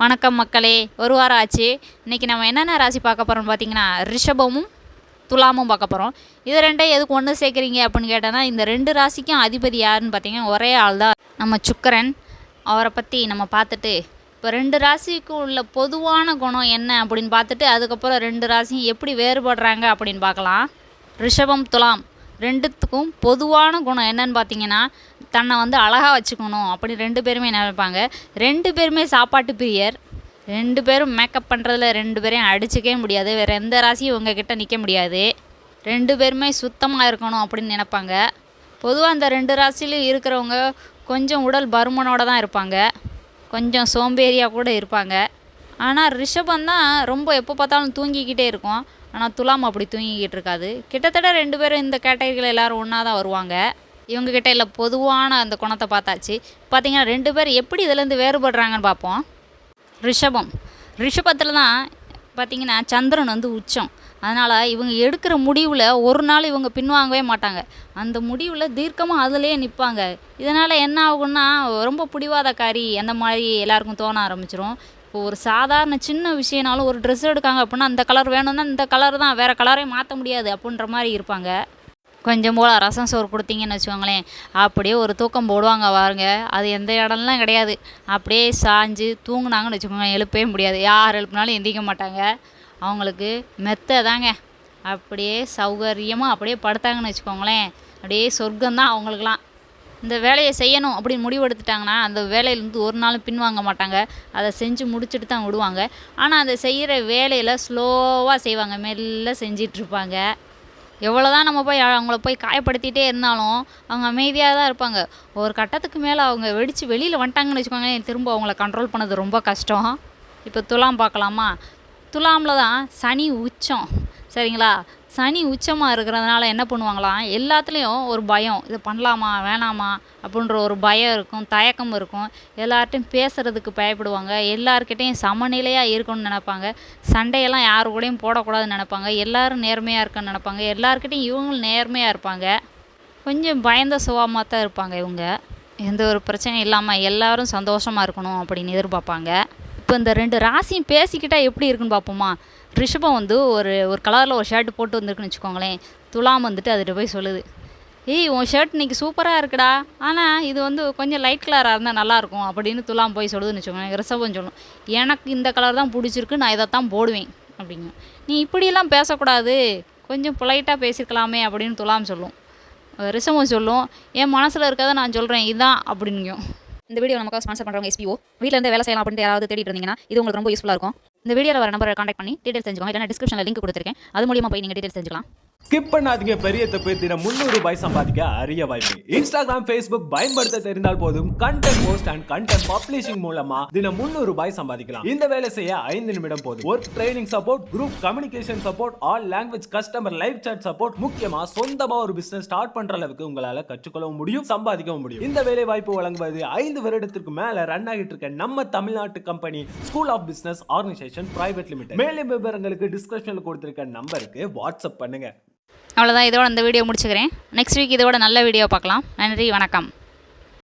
வணக்கம் மக்களே ஒரு வாரம் ஆச்சு. இன்றைக்கி நம்ம என்னென்ன ராசி பார்க்க போகிறோம்னு பார்த்தீங்கன்னா ரிஷபமும் துலாமும் பார்க்க போகிறோம் இது ரெண்டையும் எதுக்கு ஒன்று சேர்க்குறீங்க அப்படின்னு கேட்டோன்னா இந்த ரெண்டு ராசிக்கும் அதிபதி யாருன்னு பார்த்தீங்கன்னா ஒரே ஆள் தான் நம்ம சுக்கரன். அவரை பற்றி நம்ம பார்த்துட்டு இப்போ ரெண்டு ராசிக்கும் உள்ள பொதுவான குணம் என்ன அப்படின்னு பார்த்துட்டு அதுக்கப்புறம் ரெண்டு ராசியும் எப்படி வேறுபடுறாங்க அப்படின்னு பார்க்கலாம். ரிஷபம் துலாம் ரெண்டுத்துக்கும் பொதுவான குணம் என்னன்னு பார்த்தீங்கன்னா தன்னை வந்து அழகாக வச்சுக்கணும் அப்படி ரெண்டு பேருமே நினைப்பாங்க? ரெண்டு பேருமே சாப்பாட்டு பிரியர். ரெண்டு பேரும் மேக்கப் பண்ணுறதுல ரெண்டு பேரையும் அடிச்சுக்கவே முடியாது. வேறு எந்த ராசியும் உங்கள் கிட்ட நிற்க முடியாது. ரெண்டு பேருமே சுத்தமாக இருக்கணும் அப்படின்னு நினைப்பாங்க. பொதுவாக அந்த ரெண்டு ராசிலையும் இருக்கிறவங்க கொஞ்சம் உடல் பருமனோடு தான் இருப்பாங்க. கொஞ்சம் சோம்பேறியாக கூட இருப்பாங்க. ஆனால் ரிஷபம் தான் ரொம்ப எப்போ பார்த்தாலும் தூங்கிக்கிட்டே இருக்கும். ஆனால் துலாம் அப்படி தூங்கிக்கிட்டு இருக்காது. கிட்டத்தட்ட ரெண்டு பேரும் இந்த கேட்டகரியில் எல்லோரும் ஒன்றா தான் வருவாங்க. இவங்கக்கிட்ட இல்லை பொதுவான அந்த குணத்தை பார்த்தாச்சு. பார்த்தீங்கன்னா ரெண்டு பேர் எப்படி இதுலேருந்து வேறுபடுறாங்கன்னு பார்ப்போம். ரிஷபம். ரிஷபத்தில் தான் பார்த்தீங்கன்னா சந்திரன் வந்து உச்சம். அதனால் இவங்க எடுக்கிற முடிவில் ஒரு நாள் இவங்க பின்வாங்கவே மாட்டாங்க. அந்த முடிவில் தீர்க்கமாக அதிலே நிற்பாங்க இதனால் என்ன ஆகும்னா ரொம்ப பிடிவாதக்காரி அந்த மாதிரி எல்லாருக்கும் தோண ஆரம்பிச்சிரும். இப்போ ஒரு சாதாரண சின்ன விஷயம்னாலும் ஒரு ட்ரெஸ் எடுக்காங்க அப்படின்னா அந்த கலர் வேணும்னா இந்த கலர் தான் வேறு கலரே மாற்ற முடியாது அப்படின்ற மாதிரி இருப்பாங்க. கொஞ்சம் போல் ரசம் சோறு கொடுத்தீங்கன்னு வச்சுக்கோங்களேன். அப்படியே ஒரு தூக்கம் போடுவாங்க பாருங்க. அது எந்த இடம்லாம் கிடையாது. அப்படியே சாஞ்சு தூங்குனாங்கன்னு வச்சுக்கோங்க எழுப்பவே முடியாது. யார் எழுப்புனாலும் எந்திரிக்க மாட்டாங்க. அவங்களுக்கு மெத்தை தாங்க. அப்படியே சௌகரியமாக அப்படியே படுத்தாங்கன்னு வச்சுக்கோங்களேன். அப்படியே சொர்க்கம்தான் அவங்களுக்குலாம் இந்த வேலையை செய்யணும் அப்படின்னு முடிவெடுத்துட்டாங்கன்னா அந்த வேலையிலேருந்து ஒரு நாளும் பின்வாங்க மாட்டாங்க. அதை செஞ்சு முடிச்சுட்டு தான் விடுவாங்க. ஆனால் அந்த செய்கிற வேலையில் ஸ்லோவாக செய்வாங்க. மெல்ல செஞ்சிட்ருப்பாங்க எவ்வளோ தான் நம்ம போய் அவங்கள போய் காயப்படுத்திகிட்டே இருந்தாலும் அவங்க அமைதியாக தான் இருப்பாங்க. ஒரு கட்டத்துக்கு மேலே அவங்க வெடித்து வெளியில் வந்துட்டாங்கன்னு வச்சுக்கோங்களேன் திரும்ப அவங்கள கண்ட்ரோல் பண்ணது ரொம்ப கஷ்டம். இப்போ துலாம் பார்க்கலாமா? துலாமில் தான் சனி உச்சம். சரிங்களா? சனி உச்சமாக இருக்கிறதுனால என்ன பண்ணுவாங்களாம் எல்லாத்துலேயும் ஒரு பயம். இதை பண்ணலாமா? வேணாமா? அப்படின்ற ஒரு பயம் இருக்கும் தயக்கம் இருக்கும். எல்லார்ட்டையும் பேசுகிறதுக்கு பயப்படுவாங்க. எல்லார்கிட்டையும் சமநிலையாக இருக்கணும்னு நினைப்பாங்க. சண்டையெல்லாம் யாரு கூடயும் போடக்கூடாதுன்னு நினைப்பாங்க. எல்லோரும் நேர்மையாக இருக்கணும்னு நினைப்பாங்க. எல்லார்கிட்டையும் இவங்களும் நேர்மையாக இருப்பாங்க. கொஞ்சம் பயந்த சுபாவமாக தான் இருப்பாங்க இவங்க. எந்த ஒரு பிரச்சனையும் இல்லாமல் எல்லோரும் சந்தோஷமாக இருக்கணும் அப்படின்னு எதிர்பார்ப்பாங்க. இப்போ இந்த ரெண்டு ராசியும் பேசிக்கிட்டால் எப்படி இருக்குன்னு பார்ப்போமா? ரிஷபம் வந்து ஒரு ஒரு கலரில் ஒரு ஷர்ட் போட்டு வந்திருக்குன்னு வச்சுக்கோங்களேன். துலாம் வந்துட்டு அதுகிட்ட போய் சொல்லுது. ஏய் உன் ஷர்ட் இன்றைக்கி சூப்பராக இருக்குடா. ஆனால் இது வந்து கொஞ்சம் லைட் கலராக இருந்தால் நல்லாயிருக்கும் அப்படின்னு துலாம் போய் சொல்லுதுன்னு வச்சுக்கோங்களேன். ரிஷபம் சொல்லும். எனக்கு இந்த கலர் தான் பிடிச்சிருக்கு நான் இதை தான் போடுவேன் அப்படிங்க நீ இப்படியெல்லாம் பேசக்கூடாது. கொஞ்சம் பொலைட்டாக பேசியிருக்கலாமே அப்படின்னு துலாம் சொல்லும். ரிஷபம் சொல்லும். என் மனசில் இருக்கிறத நான் சொல்கிறேன் இதான் அப்படிங்கும் இந்த வீடியோ நமக்கு ஸ்பான்சர் பண்ணுறவங்க எஸ்பிஓ வீட்டில் இருந்து வேலை செய்யலாம் அப்படின்ட்டு யாராவது தேடிட்டு இருந்தீங்கன்னா இது உங்களுக்கு ரொம்ப யூஸ்ஃபுல்லாக இருக்கும். இந்த வீடியோவில் வர நம்பரை காண்டாக்ட் பண்ணி டீடைல்ஸ் தெரிஞ்சுக்கோங்க. இல்லைனா டிஸ்கிரிப்ஷனில் லிங்க் கொடுத்துருக்கேன். அது மூலியமாக போய் நீங்கள் டீடைல்ஸ் தெரிஞ்சுக்கலாம். ஸ்கிப் பண்ணாதீங்க பெரிய தப்பு தினம் முந்நூறு ரூபாய் சம்பாதிக்க அரிய வாய்ப்பு. இன்ஸ்டாகிராம் ஃபேஸ்புக் பயன்படுத்த தெரிந்தால் போதும் content post and content publishing மூலமா தினம் முந்நூறு ரூபாய் சம்பாதிக்கலாம். இந்த வேலை செய்ய ஐந்து நிமிடம் போதும். Work training support group communication support all language customer live chat support முக்கியமா சொந்தமா ஒரு பிசினஸ் ஸ்டார்ட் பண்ற அளவுக்கு உங்களால கற்றுக்கொள்ளவும் முடியும் சம்பாதிக்கவும் முடியும். இந்த வேலை வாய்ப்பு வழங்குவது ஐந்து வருடத்திற்கு மேல ரன் ஆகிட்டு இருக்க நம்ம தமிழ்நாட்டு company school of business organisation private limited மேலும் விவரங்களுக்கு டிஸ்கிரிப்ஷனில் கொடுத்துருக்க நம்பருக்கு வாட்ஸ்அப் பண்ணுங்கள் அவ்வளோதான் இதோட இந்த வீடியோ முடிச்சுக்கிறேன். நெக்ஸ்ட் வீக் இதோட நல்ல வீடியோ பார்க்கலாம். நன்றி வணக்கம்.